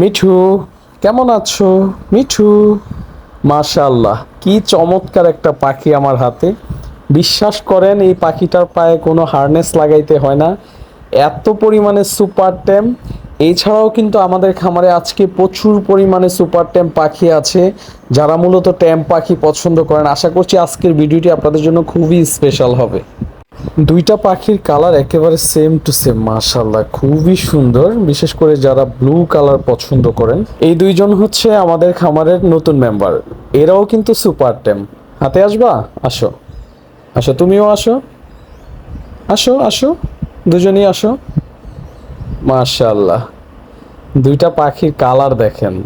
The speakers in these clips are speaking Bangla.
মিঠু, কেমন আছো? মিঠু। মাশাল্লাহ কি চমৎকার একটা পাখি আমার হাতে। বিশ্বাস করেন, এই পাখিটার পায়ে কোনো হারনেস লাগাইতে হয় না। এত পরিমাণে সুপার ট্যাম এছাড়াও কিন্তু আমাদের খামারে আজকে প্রচুর পরিমাণে সুপার ট্যাম পাখি আছে, যারা মূলত ট্যাম পাখি পছন্দ করেন। আশা করছি আজকের ভিডিওটি আপনাদের জন্য খুবই স্পেশাল হবে। দুইটা পাখির কালার একেবারে সেম টু সেম মাশাল্লাহ খুবই সুন্দর। বিশেষ করে যারা ব্লু কালার পছন্দ করেন, এই দুইজন হচ্ছে আমাদের খামারের নতুন মেম্বার এরাও কিন্তু সুপার টেম হাতে আসবা? আসো। আসো, তুমিও আসো। আসো আসো। দুজনই আসো। মাশাল্লাহ দুইটা পাখির কালার দেখেন।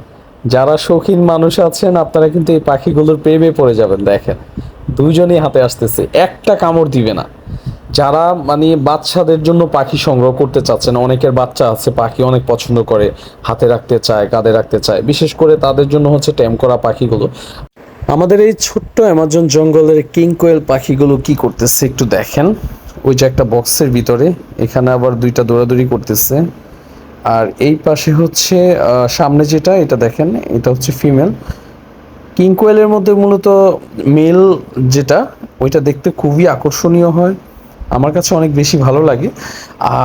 যারা শৌখিন মানুষ আছেন, আপনারা কিন্তু এই পাখিগুলোর প্রেমে পড়ে যাবেন, দেখেন। দুইজনই হাতে আসতেছে। একটা কামড় দিবে না। যারা মানে বাচ্চাদের জন্য পাখি সংগ্রহ করতে চাচ্ছেন, অনেকের বাচ্চা আছে, পাখি অনেক পছন্দ করে, হাতে রাখতে চায়, কাঁধে রাখতে চায়, বিশেষ করে তাদের জন্য হচ্ছে ট্যাম করা পাখিগুলো। আমাদের এই ছোট্ট অ্যামাজন জঙ্গলের কিং কোয়েল পাখিগুলো কি করতেছে একটু দেখেন। ওই যে একটা বক্সের ভিতরে, এখানে আবার দুইটা দৌড়াদৌড়ি করতেছে। আর এই পাশে হচ্ছে সামনে যেটা, এটা দেখেন, এটা হচ্ছে ফিমেল। কিং কোয়েলের মধ্যে মূলত মেল যেটা, ওইটা দেখতে খুবই আকর্ষণীয় হয়। আমার কাছে অনেক বেশি ভালো লাগে।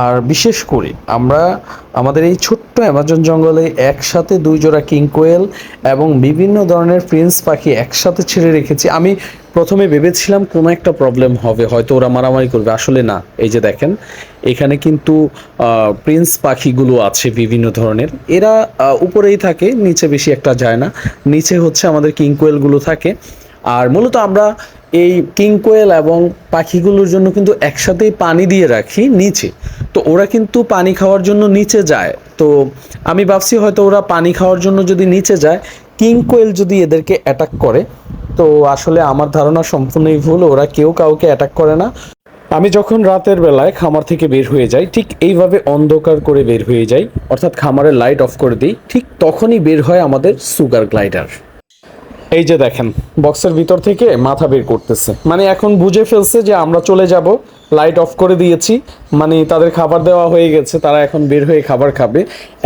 আর বিশেষ করে আমরা আমাদের এই ছোট্ট অ্যামাজন জঙ্গলে একসাথে দুই জোড়া কিং কোয়েল এবং বিভিন্ন ধরনের প্রিন্স পাখি একসাথে ছেড়ে রেখেছি। আমি প্রথমে ভেবেছিলাম কোনো একটা প্রবলেম হবে, হয়তো ওরা মারামারি করবে। আসলে না, এই যে দেখেন, এখানে কিন্তু প্রিন্স পাখিগুলো আছে বিভিন্ন ধরনের। এরা উপরেই থাকে, নিচে বেশি একটা যায় না। নিচে হচ্ছে আমাদের কিং কোয়েলগুলো থাকে। আর মূলত আমরা এই কিং কোয়েল এবং পাখিগুলোর জন্য কিন্তু একসাথেই পানি দিয়ে রাখি নিচে। তো ওরা কিন্তু পানি খাওয়ার জন্য নিচে যায়। তো আমি ভাবছি হয়তো ওরা পানি খাওয়ার জন্য যদি নিচে যায়, কিং কোয়েল যদি এদেরকে অ্যাটাক করে, তো আসলে আমার ধারণা সম্পূর্ণই ভুল, ওরা কেউ কাউকে অ্যাটাক করে না। আমি যখন রাতের বেলায় খামার থেকে বের হয়ে যাই, ঠিক এইভাবে অন্ধকার করে বের হয়ে যাই, অর্থাৎ খামারের লাইট অফ করে দিই, ঠিক তখনই বের হয় আমাদের সুগার গ্লাইডার এই যে দেখেন বক্সের ভিতর থেকে মাথা বের করতেছে। মানে এখন বুঝে ফেলছে যে আমরা চলে যাব লাইট অফ করে দিয়েছি মানে তাদের খাবার দেওয়া হয়ে গেছে, তারা এখন বের হয়ে খাবার খাবে।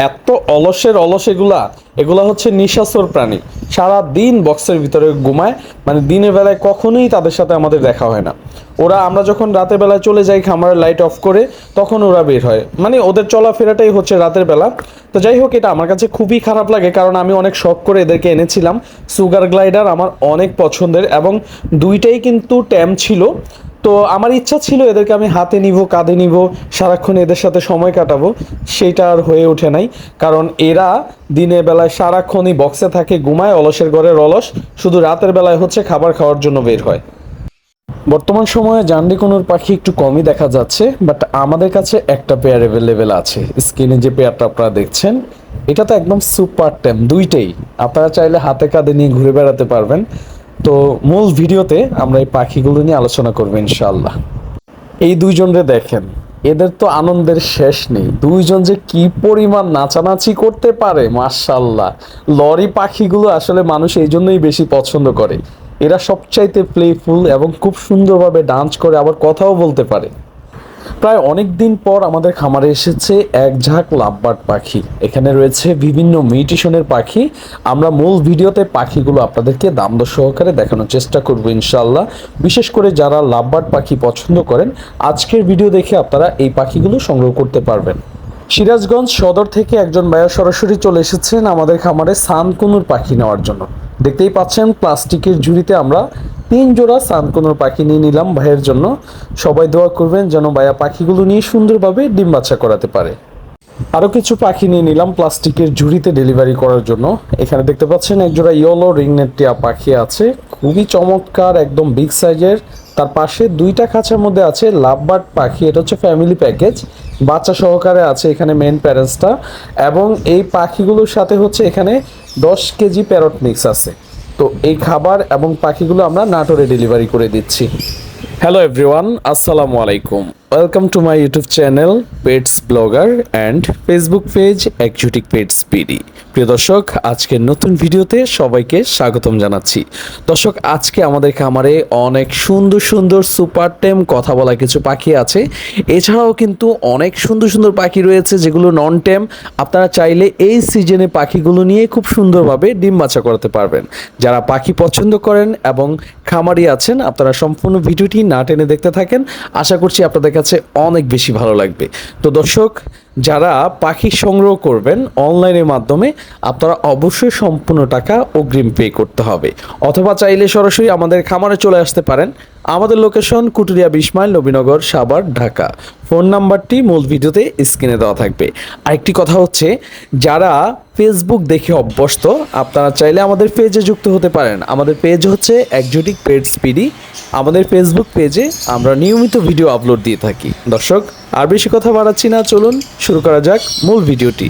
এত অলসের অলস এগুলা এগুলা হচ্ছে নিশাচর প্রাণী। সারা দিন বক্সের ভিতরে ঘুমায়। মানে দিনের বেলায় কখনোই তাদের সাথে আমাদের দেখা হয় না। ওরা, আমরা যখন রাতের বেলায় চলে যাই খামারের লাইট অফ করে, তখন ওরা বের হয়। মানে ওদের চলাফেরাটাই হচ্ছে রাতের বেলা। তো যাই হোক, এটা আমার কাছে খুবই খারাপ লাগে, কারণ আমি অনেক শখ করে এদেরকে এনেছিলাম। সুগার গ্লাইডার আমার অনেক পছন্দের এবং দুইটাই কিন্তু ট্যাম ছিল। তো আমার ইচ্ছা ছিল এদেরকে আমি হাতে নিব, কাঁধে নিব, সারাক্ষণ এদের সাথে সময় কাটাবো। সেইটা আর হয়ে ওঠে নাই। কারণ এরা দিনের বেলায় সারাক্ষণই বক্সে থাকে, ঘুমায়, অলসের ঘরের অলস। শুধু রাতের বেলায় হচ্ছে খাবার খাওয়ার জন্য বের হয়। বর্তমান সময়ে জান্ডি কোনোর পাখি একটু কমই দেখা যাচ্ছে বাট আমাদের কাছে একটা পেয়ার অ্যাভেলেবেল আছে। স্ক্রিনে যে পেয়ারটা আপনারা দেখছেন, এটা তো একদম সুপার ট্যাম দুইটাই। আপনারা চাইলে হাতে কাঁধে নিয়ে ঘুরে বেড়াতে পারবেন। তো মূল ভিডিওতে আমরা এই পাখিগুলো নিয়ে আলোচনা করব ইনশাল্লাহ এই দুইজনরে দেখেন, এদের তো আনন্দের শেষ নেই। দুইজন যে কি পরিমাণ নাচানাচি করতে পারে মার্শাল্লাহ লরি পাখিগুলো আসলে মানুষ এই জন্যই বেশি পছন্দ করে। এরা সবচাইতে প্লেফুল এবং খুব সুন্দরভাবে ডান্স করে, আবার কথাও বলতে পারে। প্রায় অনেক দিন পর আমাদের খামারে এসেছে এক ঝাঁক লাভবার্ড পাখি। এখানে রয়েছে বিভিন্ন মিউটিশনের পাখি। আমরা মূল ভিডিওতে পাখিগুলো আপনাদেরকে দাম সহকারে দেখানোর চেষ্টা করব ইনশাল্লাহ বিশেষ করে যারা লাভবার্ড পাখি পছন্দ করেন, আজকের ভিডিও দেখে আপনারা এই পাখিগুলো সংগ্রহ করতে পারবেন। সিরাজগঞ্জ সদর থেকে একজন ভাইয়া সরাসরি চলে এসেছেন আমাদের খামারে সানকুনুর পাখি নেওয়ার জন্য। দেখতেই পাচ্ছেন প্লাস্টিকের ঝুড়িতে আমরা তিন জোড়া সানকুনুর পাখি নিয়ে নিলাম ভাইয়ের জন্য। সবাই দোয়া করবেন যেন ভাইয়া পাখিগুলো নিয়ে সুন্দরভাবে ডিম বাচ্চা করাতে পারে। আরও কিছু পাখি নিয়ে নিলাম প্লাস্টিকের ঝুড়িতে ডেলিভারি করার জন্য। এখানে দেখতে পাচ্ছেন একজোড়া ইয়েলো রিংনেট টিয়া পাখি আছে। খুবই চমৎকার, একদম বিগ সাইজের। তার পাশে দুইটা খাঁচার মধ্যে আছে লাভবার্ড পাখি। এটা হচ্ছে ফ্যামিলি প্যাকেজ। বাচ্চা সহকারে আছে এখানে মেন প্যারেন্টসটা এবং এই পাখিগুলোর সাথে হচ্ছে এখানে দশ কেজি প্যারট মিক্স আছে। তো এই খাবার এবং পাখিগুলো আমরা নাটোরে ডেলিভারি করে দিচ্ছি। হ্যালো এভরিওয়ান আসসালামু আলাইকুম। Welcome to my YouTube channel pets blogger and Facebook page exotic pets BD প্রিয় দর্শক, আজকের নতুন ভিডিওতে সবাইকে স্বাগতম জানাচ্ছি। দর্শক, আজকে আমাদের খামারে অনেক সুন্দর সুন্দর সুপার টেম কথা বলা কিছু পাখি আছে। এছাড়াও কিন্তু অনেক সুন্দর সুন্দর পাখি রয়েছে যেগুলো নন টেম আপনারা চাইলে এই সিজনে পাখিগুলো নিয়ে খুব সুন্দরভাবে ডিম বাচ্চা করাতে পারবেন। যারা পাখি পছন্দ করেন এবং খামারি আছেন, আপনারা সম্পূর্ণ ভিডিওটি না টেনে দেখতে থাকেন। আশা করছি আপনাদের কাছে অনেক বেশি ভালো লাগবে। তো দর্শক যারা পাখি সংগ্রহ করবেন অনলাইনের মাধ্যমে, আপনারা অবশ্যই সম্পূর্ণ টাকা অগ্রিম পে করতে হবে। অথবা চাইলে সরাসরি আমাদের খামারে চলে আসতে পারেন। আমাদের লোকেশন কুটুরিয়া বিশ মাইল নবীনগর সাবার ঢাকা। ফোন নাম্বারটি মূল ভিডিওতে স্ক্রিনে দেওয়া থাকবে। আরেকটি কথা হচ্ছে, যারা ফেসবুক দেখে অভ্যস্ত, আপনারা চাইলে আমাদের পেজে যুক্ত হতে পারেন। আমাদের পেজ হচ্ছে একজোটিক পেড স্পিডি আমাদের ফেসবুক পেজে আমরা নিয়মিত ভিডিও আপলোড দিয়ে থাকি। দর্শক, আর বেশি কথা বাড়াচ্ছি না, চলুন শুরু করা যাক মূল ভিডিওটি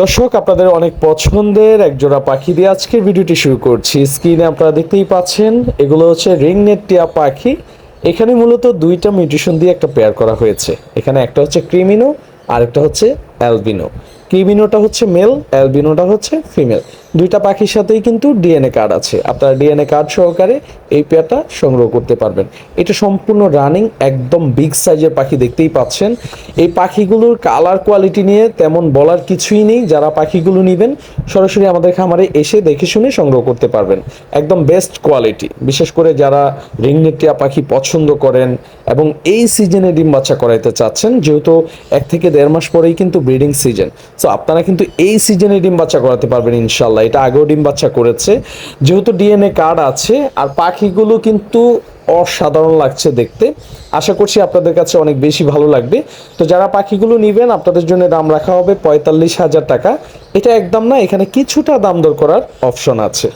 দর্শক, আপনাদের অনেক পছন্দের এক জোড়া পাখি দিয়ে আজকের ভিডিওটি শুরু করছি। স্ক্রিনে আপনারা দেখতেই পাচ্ছেন, এগুলো হচ্ছে রিংনেট টিয়া পাখি। এখানে মূলত দুইটা মিউটেশন দিয়ে একটা পেয়ার করা হয়েছে। এখানে একটা হচ্ছে ক্রিমিনো, আরেকটা হচ্ছে অ্যালবিনো। ক্রিমিনোটা হচ্ছে মেল, অ্যালবিনোটা হচ্ছে ফিমেল। দুইটা পাখির সাথেই কিন্তু ডিএনএ কার্ড আছে। আপনারা ডিএনএ কার্ড সহকারে এই পেয়ারটা সংগ্রহ করতে পারবেন। এটা সম্পূর্ণ রানিং একদম বিগ সাইজের পাখি দেখতেই পাচ্ছেন। এই পাখিগুলোর কালার কোয়ালিটি নিয়ে তেমন বলার কিছুই নেই। যারা পাখিগুলো নেবেন, সরাসরি আমাদের খামারে এসে দেখে শুনে সংগ্রহ করতে পারবেন। একদম বেস্ট কোয়ালিটি বিশেষ করে যারা রিংনেটিয়া পাখি পছন্দ করেন এবং এই সিজনে ডিম বাচ্চা করাইতে চাচ্ছেন, যেহেতু এক থেকে দেড় মাস পরেই কিন্তু ব্রিডিং সিজন সো আপনারা কিন্তু এই সিজনে ডিম বাচ্চা করাতে পারবেন ইনশাল্লাহ এটা আগেও ডিম বাচ্চা করেছে। যেহেতু ডিএনএ কার্ড আছে, আর পাখিগুলো কিন্তু অসাধারণ লাগছে দেখতে। আশা করছি আপনাদের কাছে অনেক বেশি ভালো লাগবে। তো যারা পাখিগুলো নেবেন, আপনাদের জন্য দাম রাখা হবে পঁয়তাল্লিশ হাজার টাকা। এটা একদম না, এখানে কিছুটা দাম দর করার অপশন আছে।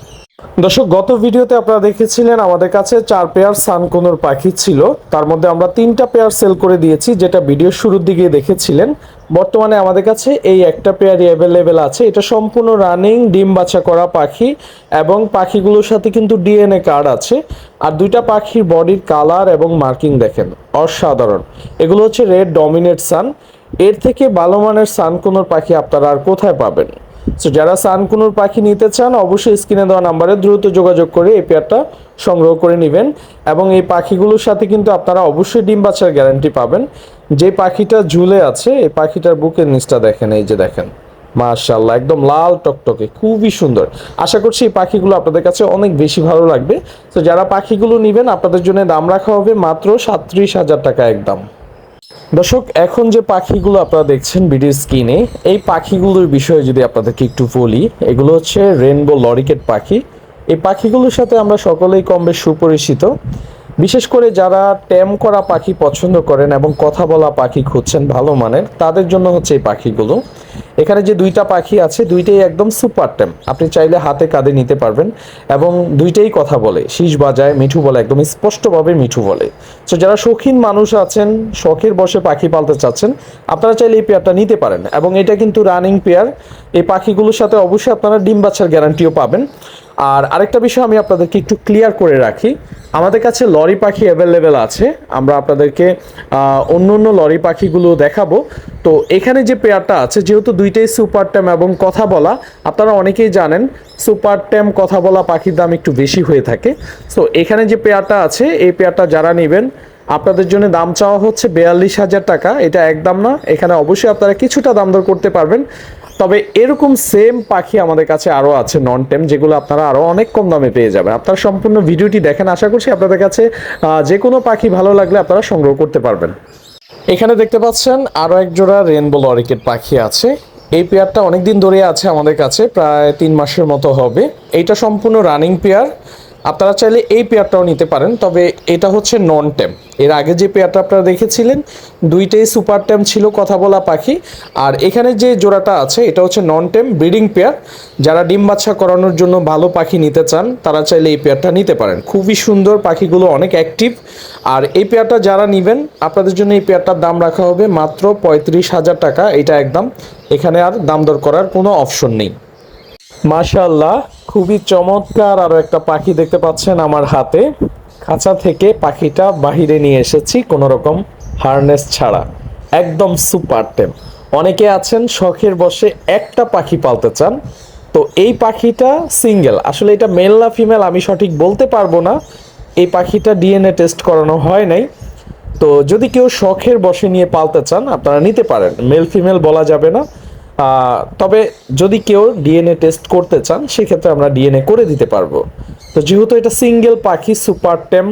দর্শক, গত ভিডিওতে আপনারা দেখেছিলেন আমাদের কাছে চার পেয়ার সানকোনোর পাখি ছিল। তার মধ্যে আমরা তিনটা পেয়ার সেল করে দিয়েছি, যেটা ভিডিওর শুরুর দিকে দেখেছিলেন। বর্তমানে আমাদের কাছে এই একটা পেয়ারই অ্যাভেলেবেল আছে। এটা সম্পূর্ণ রানিং ডিম বাছা করা পাখি এবং পাখিগুলোর সাথে কিন্তু ডিএনএ কার্ড আছে। আর দুইটা পাখির বডির কালার এবং মার্কিং দেখেন, অসাধারণ। এগুলো হচ্ছে রেড ডমিনেট সান এর থেকে ভালো মানের সানকোনোর পাখি আপনারা আর কোথায় পাবেন? সো যারা সানকুনুর পাখি নিতে চান, অবশ্যই স্ক্রিনে দেওয়া নাম্বারে দ্রুত যোগাযোগ করে এই পেয়ারটা সংগ্রহ করে নেবেন। এবং এই পাখিগুলোর সাথে কিন্তু আপনারা অবশ্যই ডিম বাচ্চার গ্যারান্টি পাবেন। যে পাখিটা ঝুলে আছে, এই পাখিটার বুকের নিচটা দেখেন, এই যে দেখেন। মাশাল্লাহ একদম লাল টকটকে, খুবই সুন্দর। আশা করছি এই পাখিগুলো আপনাদের কাছে অনেক বেশি ভালো লাগবে। তো যারা পাখিগুলো নেবেন, আপনাদের জন্য দাম রাখা হবে মাত্র সাত্রিশ হাজার টাকা একদম। দর্শক, এখন যে পাখিগুলো আপনারা দেখছেন ভিডিও স্ক্রিনে, এই পাখিগুলোর বিষয়ে যদি আপনাদেরকে একটু বলি, এগুলো হচ্ছে রেনবো লরিকেট পাখি। এই পাখিগুলোর সাথে আমরা সকলেই কম বেশ সুপরিচিত। বিশেষ করে যারা ট্যাম করা পাখি পছন্দ করেন এবং কথা বলা পাখি খুঁজছেন ভালো মানের, তাদের জন্য হচ্ছে এই পাখিগুলো। এখানে যে দুইটা পাখি আছে, দুইটাই একদম সুপার ট্যাম আপনি চাইলে হাতে কাঁধে নিতে পারবেন এবং দুইটাই কথা বলে। শীষ বাজায়, মিঠু বলে, একদম স্পষ্টভাবে মিঠু বলে। তো যারা শৌখিন মানুষ আছেন, শখের বসে পাখি পালতে চাচ্ছেন, আপনারা চাইলে এই পেয়ারটা নিতে পারেন। এবং এটা কিন্তু রানিং পেয়ার এই পাখিগুলোর সাথে অবশ্যই আপনারা ডিম বাচ্চার গ্যারান্টিও পাবেন। আর আরেকটা বিষয় আমি আপনাদেরকে একটু ক্লিয়ার করে রাখি। আমাদের কাছে লরি পাখি অ্যাভেলেবেল আছে। আমরা আপনাদেরকে অন্য অন্য লরি পাখিগুলো দেখাবো। তো এখানে যে পেয়ারটা আছে, যেহেতু দুইটাই সুপার ট্যাম এবং কথা বলা, আপনারা অনেকেই জানেন সুপার ট্যাম কথা বলা পাখির দাম একটু বেশি হয়ে থাকে। তো এখানে যে পেয়ারটা আছে, এই পেয়ারটা যারা নেবেন, আপনাদের জন্য দাম চাওয়া হচ্ছে বিয়াল্লিশ হাজার টাকা। এটা একদম না, এখানে অবশ্যই আপনারা কিছুটা দাম দর করতে পারবেন। তবে এরকম সেম পাখি আমাদের কাছে আরও আছে নন টেম যেগুলো আপনারা আরও অনেক কম দামে পেয়ে যাবেন। আপনারা সম্পূর্ণ ভিডিওটি দেখেন, আশা করছি আপনাদের কাছে যে কোনো পাখি ভালো লাগলে আপনারা সংগ্রহ করতে পারবেন। এখানে দেখতে পাচ্ছেন আরও এক জোড়া রেনবো লরিকেট পাখি আছে। এই পেয়ারটা অনেক দিন ধরে আছে আমাদের কাছে, প্রায় তিন মাসের মতো হবে। এইটা সম্পূর্ণ রানিং পেয়ার আপনারা চাইলে এই পেয়ারটাও নিতে পারেন, তবে এটা হচ্ছে নন টেম এর আগে যে পেয়ারটা আপনারা দেখেছিলেন, দুইটাই সুপার টেম ছিল কথা বলা পাখি। আর এখানে যে জোড়াটা আছে, এটা হচ্ছে নন টেম ব্রিডিং পেয়ার। যারা ডিম বাচ্চা করানোর জন্য ভালো পাখি নিতে চান, তারা চাইলে এই পেয়ারটা নিতে পারেন। খুবই সুন্দর পাখিগুলো অনেক অ্যাক্টিভ আর এই পেয়ারটা যারা নেবেন, আপনাদের জন্য এই পেয়ারটার দাম রাখা হবে মাত্র পঁয়ত্রিশ হাজার টাকা। এটা একদম, এখানে আর দাম দর করার কোনো অপশন নেই। মাশাল্লাহ খুবই চমৎকার আরও একটা পাখি দেখতে পাচ্ছেন আমার হাতে। খাঁচা থেকে পাখিটা বাহিরে নিয়ে এসেছি কোনো রকম হারনেস ছাড়া। একদম সুপার টেম অনেকে আছেন শখের বসে একটা পাখি পালতে চান। তো এই পাখিটা সিঙ্গেল আসলে এটা মেল না ফিমেল আমি সঠিক বলতে পারব না। এই পাখিটা ডিএনএ টেস্ট করানো হয় নাই। তো যদি কেউ শখের বসে নিয়ে পালতে চান, আপনারা নিতে পারেন। মেল ফিমেল বলা যাবে না। তবে যদি কেউ ডিএনএ টেস্ট করতে চান, সেক্ষেত্রে আমরা ডিএনএ করে দিতে পারব। তো যেহেতু এটা সিঙ্গেল পাখি সুপার টেম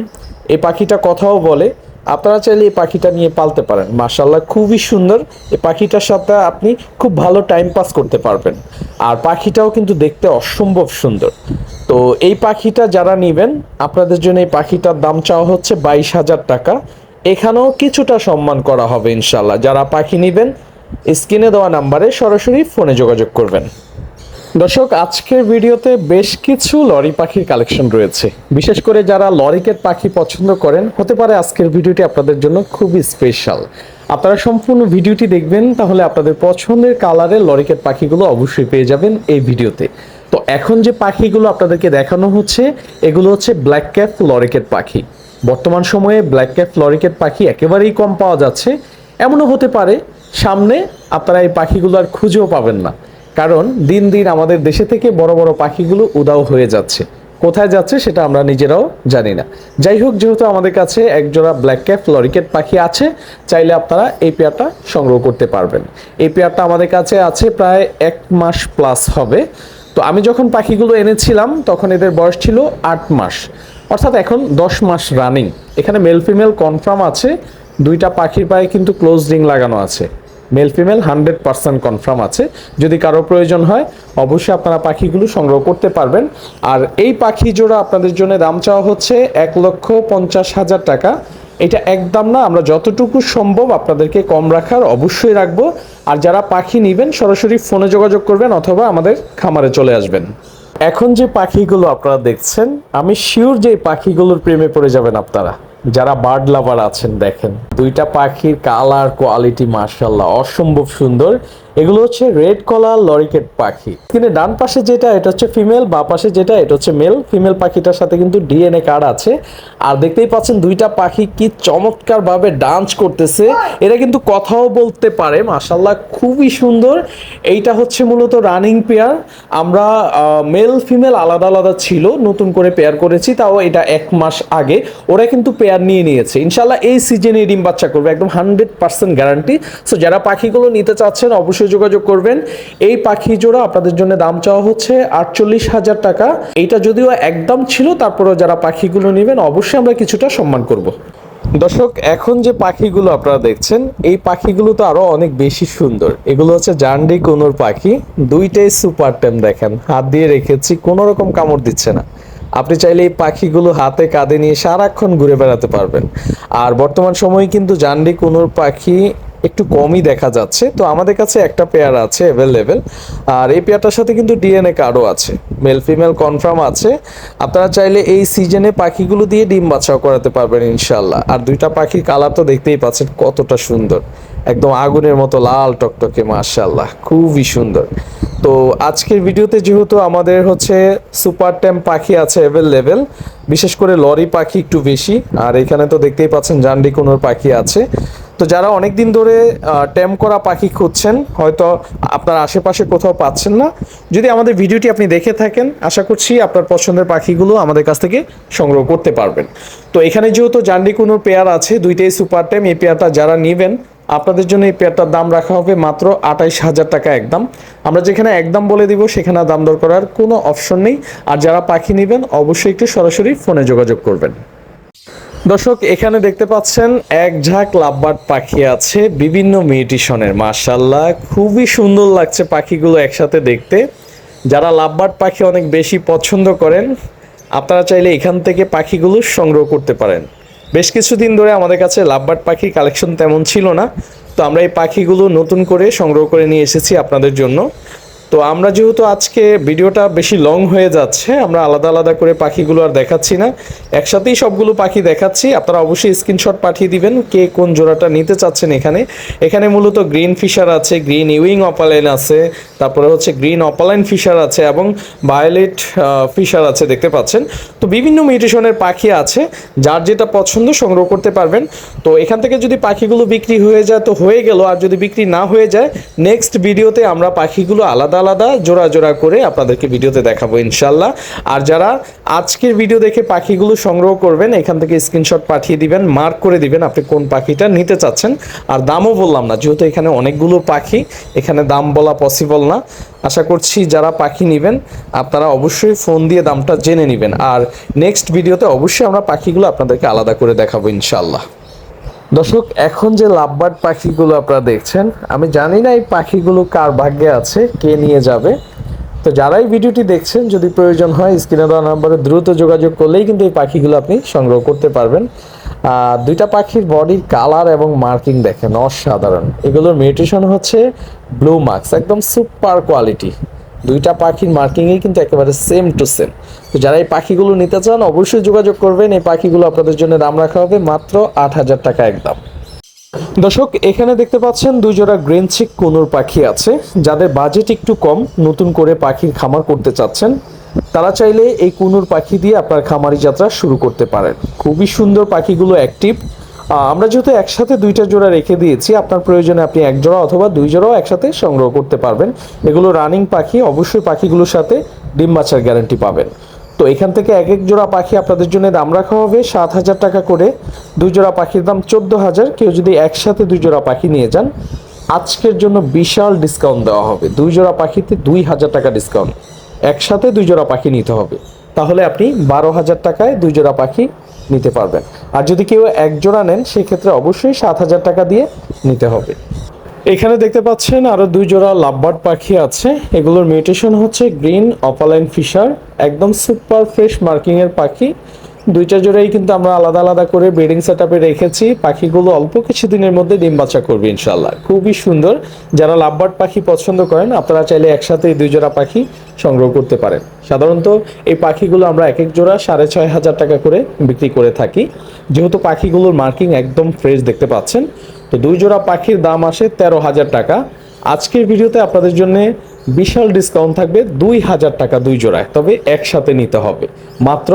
এই পাখিটা কথাও বলে, আপনারা চাইলে এই পাখিটা নিয়ে পালতে পারেন। মার্শাল্লাহ খুবই সুন্দর। এই পাখিটার সাথে আপনি খুব ভালো টাইম পাস করতে পারবেন। আর পাখিটাও কিন্তু দেখতে অসম্ভব সুন্দর। তো এই পাখিটা যারা নেবেন, আপনাদের জন্য এই পাখিটার দাম চাওয়া হচ্ছে বাইশ হাজার টাকা। এখানেও কিছুটা সম্মান করা হবে ইনশাল্লাহ যারা পাখি নেবেন স্ক্রিনে দেওয়া নাম্বারে সরাসরি ফোনে যোগাযোগ করবেন। দর্শক, আজকের ভিডিওতে বেশ কিছু লরি পাখির কালেকশন রয়েছে। বিশেষ করে যারা লরিকেট পাখি পছন্দ করেন, হতে পারে আজকের ভিডিওটি আপনাদের জন্য খুবই স্পেশাল আপনারা সম্পূর্ণ ভিডিওটি দেখবেন, তাহলে আপনাদের পছন্দের কালারের লরিকেট পাখিগুলো অবশ্যই পেয়ে যাবেন এই ভিডিওতে। তো এখন যে পাখিগুলো আপনাদেরকে দেখানো হচ্ছে, এগুলো হচ্ছে ব্ল্যাক ক্যাপ লরিকেট পাখি। বর্তমান সময়ে ব্ল্যাক ক্যাপ লরিকেট পাখি একেবারেই কম পাওয়া যাচ্ছে। এমনও হতে পারে সামনে আপনারা এই পাখিগুলো আর খুঁজেও পাবেন না। কারণ দিন দিন আমাদের দেশে থেকে বড় বড় পাখিগুলো উদাও হয়ে যাচ্ছে। কোথায় যাচ্ছে সেটা আমরা নিজেরাও জানি না। যাই হোক, যেহেতু আমাদের কাছে একজোড়া ব্ল্যাক ক্যাপ লরিকেট পাখি আছে, চাইলে আপনারা এই পেয়ারটা সংগ্রহ করতে পারবেন। এই পেয়ারটা আমাদের কাছে আছে প্রায় এক মাস প্লাস হবে। তো আমি যখন পাখিগুলো এনেছিলাম, তখন এদের বয়স ছিল আট মাস। অর্থাৎ এখন দশ মাস রানিং এখানে মেল ফিমেল কনফার্ম আছে। দুইটা পাখির পায়ে কিন্তু ক্লোজ রিং লাগানো আছে। Male female hundred percent confirm আছে। যদি কারও প্রয়োজন হয়, অবশ্যই আপনারা পাখিগুলো সংগ্রহ করতে পারবেন। আর এই পাখি জোড়া আপনাদের জন্য দাম চাওয়া হচ্ছে এক লক্ষ পঞ্চাশ হাজার টাকা। এটা একদম না, আমরা যতটুকু সম্ভব আপনাদেরকে কম রাখার অবশ্যই রাখব। আর যারা পাখি নেবেন, সরাসরি ফোনে যোগাযোগ করবেন অথবা আমাদের খামারে চলে আসবেন। এখন যে পাখিগুলো আপনারা দেখছেন, আমি শিওর যে পাখিগুলোর প্রেমে পড়ে যাবেন আপনারা। যারা বার্ড লাভার আছেন দেখেন দুইটা পাখির কালার কোয়ালিটি মার্শাল্লাহ অসম্ভব সুন্দর। এগুলো হচ্ছে রেড কলার লরিকেট পাখি। কিন্তু ডান পাশে যেটা, এটা হচ্ছে ফিমেল, বা পাশে যেটা, এটা হচ্ছে মেল। ফিমেল পাখিটার সাথে কিন্তু ডিএনএ কার্ড আছে। আর দেখতেই পাচ্ছেন দুইটা পাখি কি চমৎকার ভাবে ডান্স করতেছে। এরা কিন্তু কথাও বলতে পারে মার্শাল্লাহ খুবই সুন্দর। এইটা হচ্ছে মূলত রানিং পেয়ার। আমরা মেল, ফিমেল আলাদা আলাদা ছিল, নতুন করে পেয়ার করেছি, তাও এটা এক মাস আগে। ওরা কিন্তু পেয়ার নিয়ে নিয়েছে। ইনশাল্লাহ এই সিজনে ডিম বাচ্চা করবে, একদম হান্ড্রেড পার্সেন্ট গ্যারান্টি। সো যারা পাখিগুলো নিতে চাচ্ছেন, অবশ্যই যোগাযোগ করবেন। এই পাখি জোড়া আপনাদের জন্য দাম চাওয়া হচ্ছে আটচল্লিশ হাজার টাকা। এইটা যদিও একদম ছিল, তারপরেও যারা পাখিগুলো নেবেন অবশ্যই আমরা কিছুটা সম্মান করব। দর্শক, এখন যে পাখিগুলো আপনারা দেখছেন, এই পাখিগুলো তো আরও অনেক বেশি সুন্দর। এগুলো হচ্ছে জান্ডি কোনোর পাখি। দুইটাই সুপার টেম দেখেন। হাত দিয়ে রেখেছি, কোনো রকম কামড় দিচ্ছে না। আপনি চাইলে এই পাখিগুলো হাতে কাঁধে নিয়ে সারাক্ষণ ঘুরে বেড়াতে পারবেন। আর বর্তমান সময়ে কিন্তু জান্ডি কোনোর পাখি একটু কমই দেখা যাচ্ছে। তো আমাদের কাছে একটা পেয়ার আছে অ্যাভেলেবেল আর এই পেয়ারটার সাথে কিন্তু ডিএনএ কার্ডও আছে। মেল ফিমেল কনফার্ম আছে। আপনারা চাইলে এই সিজনে পাখিগুলো দিয়ে ডিম বাছাও করাতে পারবেন ইনশাল্লাহ আর দুইটা পাখির কালার তো দেখতেই পাচ্ছেন কতটা সুন্দর। একদম আগুনের মতো লাল টকটকে মাশাল্লাহ খুবই সুন্দর। তো আজকের ভিডিওতে যেহেতু আমাদের হচ্ছে সুপার টেম পাখি আছে অ্যাভেলেবেল বিশেষ করে লরি পাখি একটু বেশি, আর এখানে তো দেখতেই পাচ্ছেন জান্ডি কোনোর পাখি আছে। তো যারা অনেক দিন ধরে টেম করা পাখি খুঁজছেন, হয়তো আপনার আশেপাশে কোথাও পাচ্ছেন না। যদি আমাদের ভিডিওটি আপনি দেখে থাকেন, আশা করছি আপনার পছন্দের পাখিগুলো আমাদের কাছ থেকে সংগ্রহ করতে পারবেন। তো এখানে যেহেতু জান্ডি কোনো পেয়ার আছে, দুইটাই সুপার টেম এই পেয়ারটা যারা নেবেন আপনাদের জন্য এই পেয়ারটার দাম রাখা হবে মাত্র আঠাইশ হাজার টাকা একদম। আমরা যেখানে একদম বলে দিব, সেখানে দাম দর করার কোনো অপশন নেই। আর যারা পাখি নেবেন, অবশ্যই একটু সরাসরি ফোনে যোগাযোগ করবেন। দর্শক, এখানে দেখতে পাচ্ছেন, এক ঝাঁক লাভবার্ড পাখি আছে বিভিন্ন মিউটিশনের। মাশাল্লাহ খুবই সুন্দর লাগছে পাখিগুলো একসাথে দেখতে। যারা লাভবার্ড পাখি অনেক বেশি পছন্দ করেন, আপনারা চাইলে এখান থেকে পাখিগুলো সংগ্রহ করতে পারেন। বেশ কিছুদিন ধরে আমাদের কাছে লাভবার্ড পাখি কালেকশন তেমন ছিল না, তো আমরা এই পাখিগুলো নতুন করে সংগ্রহ করে নিয়ে এসেছি আপনাদের জন্য। তো আমরা যেহেতু আজকে ভিডিওটা বেশি লং হয়ে যাচ্ছে, আমরা আলাদা আলাদা করে পাখিগুলো আর দেখাচ্ছি না। একসাথেই সবগুলো পাখি দেখাচ্ছি। আপনারা অবশ্যই স্ক্রিনশট পাঠিয়ে দিবেন কে কোন জোড়াটা নিতে চাচ্ছেন এখানে। এখানে মূলত গ্রিন ফিশার আছে গ্রিন ইউইং অপালাইন আছে, তারপরে হচ্ছে গ্রিন অপালাইন ফিশার আছে এবং ভায়োলেট ফিশার আছে, দেখতে পাচ্ছেন। তো বিভিন্ন মিউটেশনের পাখি আছে, যার যেটা পছন্দ সংগ্রহ করতে পারবেন। তো এখান থেকে যদি পাখিগুলো বিক্রি হয়ে যায়, তো হয়ে গেল। আর যদি বিক্রি না হয়ে যায় নেক্সট ভিডিওতে আমরা পাখিগুলো আলাদা আলাদা আলাদা জোড়া জোড়া করে আপনাদেরকে ভিডিওতে দেখাবো ইনশাল্লাহ আর যারা আজকের ভিডিও দেখে পাখিগুলো সংগ্রহ করবেন, এখান থেকে স্ক্রিনশট পাঠিয়ে দিবেন, মার্ক করে দিবেন আপনি কোন পাখিটা নিতে চাচ্ছেন। আর দামও বললাম না, যেহেতু এখানে অনেকগুলো পাখি, এখানে দাম বলা পসিবল না। আশা করছি যারা পাখি নেবেন, আপনারা অবশ্যই ফোন দিয়ে দামটা জেনে নেবেন। আর নেক্সট ভিডিওতে অবশ্যই আমরা পাখিগুলো আপনাদেরকে আলাদা করে দেখাবো ইনশাল্লাহ দর্শক, এখন যে লাভবার্ড পাখিগুলো আপনারা দেখছেন, আমি জানি না এই পাখিগুলো কার ভাগ্যে আছে, কে নিয়ে যাবে। তো যারাই ভিডিওটি দেখছেন, যদি প্রয়োজন হয়, স্ক্রিনে দেওয়া নাম্বারে দ্রুত যোগাযোগ করলেই কিন্তু এই পাখিগুলো আপনি সংগ্রহ করতে পারবেন। দুইটা পাখির বডির কালার এবং মার্কিং দেখেন, অসাধারণ। এগুলোর মিউটেশন হচ্ছে ব্লু মার্কস একদম সুপার কোয়ালিটি। দুইটা পাখির মার্কিংয়ে কিন্তু একেবারে সেম টু সেম তো যারা এই পাখিগুলো নিতে চান, অবশ্যই যোগাযোগ করবেন। এই পাখিগুলো আপনাদের জন্য দাম রাখা হবে মাত্র আট হাজার টাকা একদম। দর্শক, এখানে দেখতে পাচ্ছেন দুই জোড়া গ্রেন চিক কোনুর পাখি আছে। যাদের বাজেট একটু কম, নতুন করে পাখির খামার করতে চাচ্ছেন, তারা চাইলে এই কুনুর পাখি দিয়ে আপনার খামারি যাত্রা শুরু করতে পারেন। খুবই সুন্দর পাখিগুলো অ্যাক্টিভ আমরা যেহেতু একসাথে দুইটা জোড়া রেখে দিয়েছি, আপনার প্রয়োজনে আপনি এক জোড়া অথবা দুই জোড়াও একসাথে সংগ্রহ করতে পারবেন। এগুলো রানিং পাখি, অবশ্যই পাখিগুলোর সাথে ডিম বাচ্চার গ্যারান্টি পাবেন। তো এখান থেকে এক এক জোড়া পাখি আপনাদের জন্য দাম রাখা হবে সাত হাজার টাকা করে। দুই জোড়া পাখির দাম চোদ্দ হাজার। কেউ যদি একসাথে দুই জোড়া পাখি নিয়ে যান, আজকের জন্য বিশাল ডিসকাউন্ট দেওয়া হবে। দুই জোড়া পাখিতে দুই হাজার টাকা ডিসকাউন্ট একসাথে দুই জোড়া পাখি নিতে হবে। তাহলে আপনি বারো হাজার টাকায় দুই জোড়া পাখি নিতে পারবেন। আর যদি কেউ এক জোড়া নেন, সেক্ষেত্রে অবশ্যই সাত হাজার টাকা দিয়ে নিতে হবে। এখানে দেখতে পাচ্ছেন আরও দুই জোড়া লাভবার্ড পাখি আছে। এগুলোর মিউটেশন হচ্ছে গ্রিন অপালাইন ফিশার, একদম সুপার ফ্রেশ মার্কিংয়ের পাখি। দুইটা জোড়াই কিন্তু আমরা আলাদা আলাদা করে ব্রিডিং সেট রেখেছি। পাখিগুলো অল্প কিছুদিনের মধ্যে ডিম বাচ্চা করবে ইনশাল্লাহ খুবই সুন্দর। যারা লাভবার্ড পাখি পছন্দ করেন, আপনারা চাইলে একসাথে এই দুই জোড়া পাখি সংগ্রহ করতে পারেন। সাধারণত এই পাখিগুলো আমরা এক এক জোড়া সাড়ে ছয় হাজার টাকা করে বিক্রি করে থাকি। যেহেতু পাখিগুলোর মার্কিং একদম ফ্রেশ দেখতে পাচ্ছেন, তো দুই জোড়া পাখির দাম আসে তেরো হাজার টাকা। আজকের ভিডিওতে আপনাদের জন্য বিশাল ডিসকাউন্ট থাকবে দুই হাজার টাকা দুই জোড়ায়, তবে একসাথে নিতে হবে। মাত্র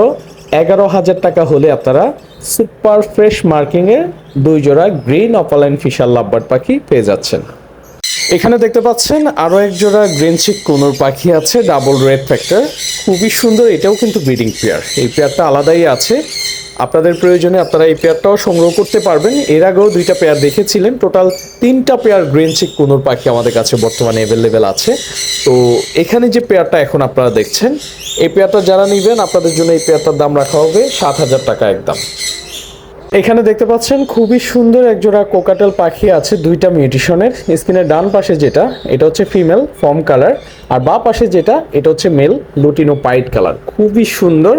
এগারো হাজার টাকা হলে আপনারা সুপার ফ্রেশ মার্কিংয়ে দুই জোড়া গ্রিন অপালাইন ফিশার লাভবার পাখি পেয়ে যাচ্ছেন। এখানে দেখতে পাচ্ছেন আরও এক জোড়া গ্রিন চিক কোনোর পাখি আছে, ডাবল রেড ফ্যাক্টর। খুবই সুন্দর, এটাও কিন্তু ব্রিডিং পেয়ার। এই পেয়ারটা আলাদাই আছে। আপনাদের প্রয়োজনে আপনারা এই পেয়ারটাও সংগ্রহ করতে পারবেন। এর আগেও দুইটা পেয়ার দেখেছিলেন। টোটাল তিনটা পেয়ার গ্রিন চিক কোনোর পাখি আমাদের কাছে বর্তমানে অ্যাভেলেবেল আছে। তো এখানে যে পেয়ারটা এখন আপনারা দেখছেন, এই পেয়ারটা যারা নেবেন, আপনাদের জন্য এই পেয়ারটার দাম রাখা হবে সাত হাজার টাকা একদম। এখানে দেখতে পাচ্ছেন, খুবই সুন্দর একজোড়া কোকাটেল পাখি আছে, দুইটা মিউটিশনের। স্ক্রিনের ডান পাশে যেটা, এটা হচ্ছে ফিমেল, ফর্ম কালার। আর বা পাশে যেটা, এটা হচ্ছে মেল, লুটিনো পাইট কালার। খুবই সুন্দর।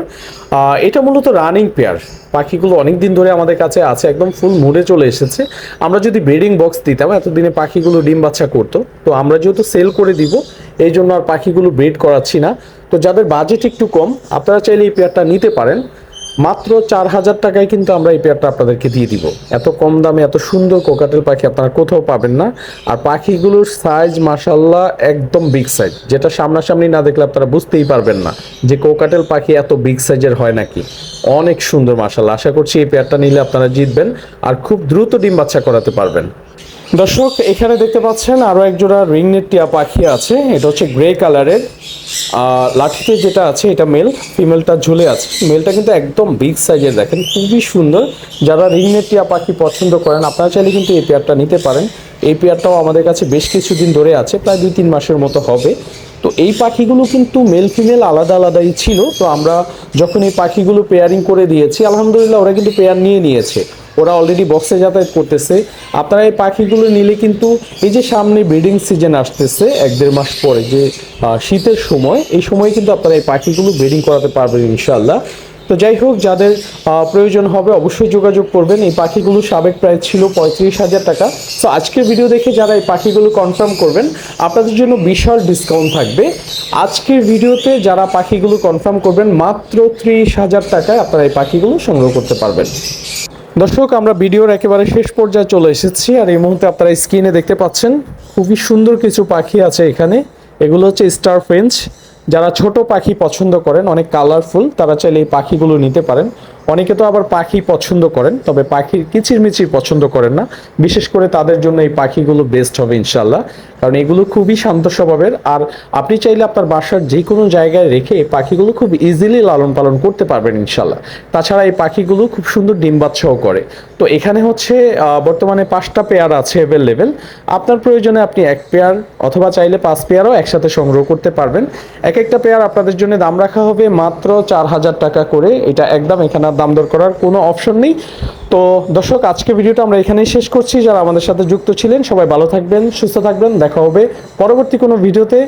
এটা মূলত রানিং পেয়ার পাখিগুলো অনেক দিন ধরে আমাদের কাছে আছে, একদম ফুল মুডে চলে এসেছে। আমরা যদি ব্রিডিং বক্স দিতাম, এতদিনে পাখিগুলো ডিম বাচ্চা করতো, তো আমরা যেহেতু সেল করে দিব, এই জন্য আর পাখিগুলো ব্রিড করাচ্ছি না। তো যাদের বাজেট একটু কম, আপনারা চাইলে এই পেয়ারটা নিতে পারেন। মাত্র চার হাজার টাকায় কিন্তু আমরা এই পেয়ারটা আপনাদেরকে দিয়ে দিব। এত কম দামে এত সুন্দর কোকাটেল পাখি আপনারা কোথাও পাবেন না। আর পাখিগুলোর সাইজ মাসাল্লাহ একদম বিগ সাইজ যেটা সামনাসামনি না দেখলে আপনারা বুঝতেই পারবেন না যে কোকাটেল পাখি এত বিগ সাইজের হয় নাকি। অনেক সুন্দর মাসাল্লাহ আশা করছি এই পেয়ারটা নিলে আপনারা জিতবেন আর খুব দ্রুত ডিম বাচ্চা করাতে পারবেন। দর্শক, এখানে দেখতে পাচ্ছেন আরও এক জোড়া রিংনেট টিয়া পাখি আছে। এটা হচ্ছে গ্রে কালারের। লাঠিতে যেটা আছে, এটা মেল। ফিমেলটা ঝুলে আছে। মেলটা কিন্তু একদম বিগ সাইজের, দেখেন। খুবই সুন্দর। যারা রিংনেট টিয়া পাখি পছন্দ করেন, আপনারা চাইলে কিন্তু এই পেয়ারটা নিতে পারেন। এই পেয়ারটাও আমাদের কাছে বেশ কিছুদিন ধরে আছে, প্রায় দুই তিন মাসের মতো হবে। তো এই পাখিগুলো কিন্তু মেল, ফিমেল আলাদা আলাদাই ছিল। তো আমরা যখন এই পাখিগুলো পেয়ারিং করে দিয়েছি, আলহামদুলিল্লাহ ওরা কিন্তু পেয়ার নিয়ে নিয়েছে। ওরা অলরেডি বক্সে যাতায়াত করতেছে। আপনারা এই পাখিগুলো নিলে কিন্তু এই যে সামনে ব্রিডিং সিজন আসতেছে এক দেড় মাস পরে যে শীতের সময়, এই সময় কিন্তু আপনারা এই পাখিগুলো ব্রিডিং করাতে পারবেন ইনশাল্লাহ তো যাই হোক, যাদের প্রয়োজন হবে অবশ্যই যোগাযোগ করবেন। এই পাখিগুলো সাবেক প্রাইস ছিল পঁয়ত্রিশ হাজার টাকা। তো আজকের ভিডিও দেখে যারা এই পাখিগুলো কনফার্ম করবেন, আপনাদের জন্য বিশাল ডিসকাউন্ট থাকবে। আজকের ভিডিওতে যারা পাখিগুলো কনফার্ম করবেন, মাত্র ত্রিশ হাজার টাকায় আপনারা এই পাখিগুলো সংগ্রহ করতে পারবেন। দর্শক, আমরা ভিডিওর একেবারে শেষ পর্যায়ে চলে এসেছি আর এই মুহূর্তে আপনারা স্ক্রিনে দেখতে পাচ্ছেন খুবই সুন্দর কিছু পাখি আছে এখানে। এগুলো হচ্ছে স্টার ফ্রেঞ্চ যারা ছোট পাখি পছন্দ করেন, অনেক কালারফুল তারা চাইলে এই পাখিগুলো নিতে পারেন। অনেকে তো আবার পাখি পছন্দ করেন, তবে পাখির কিচিরমিচির পছন্দ করেন না। বিশেষ করে তাদের জন্য এই পাখিগুলো বেস্ট হবে ইনশাল্লাহ কারণ এগুলো খুবই শান্ত স্বভাবের, আর আপনি চাইলে আপনার বাসার যে কোনো জায়গায় রেখে পাখিগুলো খুব ইজিলি লালন পালন করতে পারবেন ইনশাল্লাহ তাছাড়া এই পাখিগুলো খুব সুন্দর ডিম বাচ্চাও করে। তো এখানে হচ্ছে বর্তমানে পাঁচটা পেয়ার আছে অ্যাভেলেবেল আপনার প্রয়োজনে আপনি এক পেয়ার অথবা চাইলে পাঁচ পেয়ারও একসাথে সংগ্রহ করতে পারবেন। এক একটা পেয়ার আপনাদের জন্য দাম রাখা হবে মাত্র চার হাজার টাকা করে। এটা একদম এখানে আর দাম দর করার কোনো অপশন নেই। তো দর্শক, আজকে ভিডিওটা আমরা এখানেই শেষ করছি। যারা আমাদের সাথে যুক্ত ছিলেন, সবাই ভালো থাকবেন, সুস্থ থাকবেন। দেখা হবে পরবর্তী কোনো ভিডিওতে।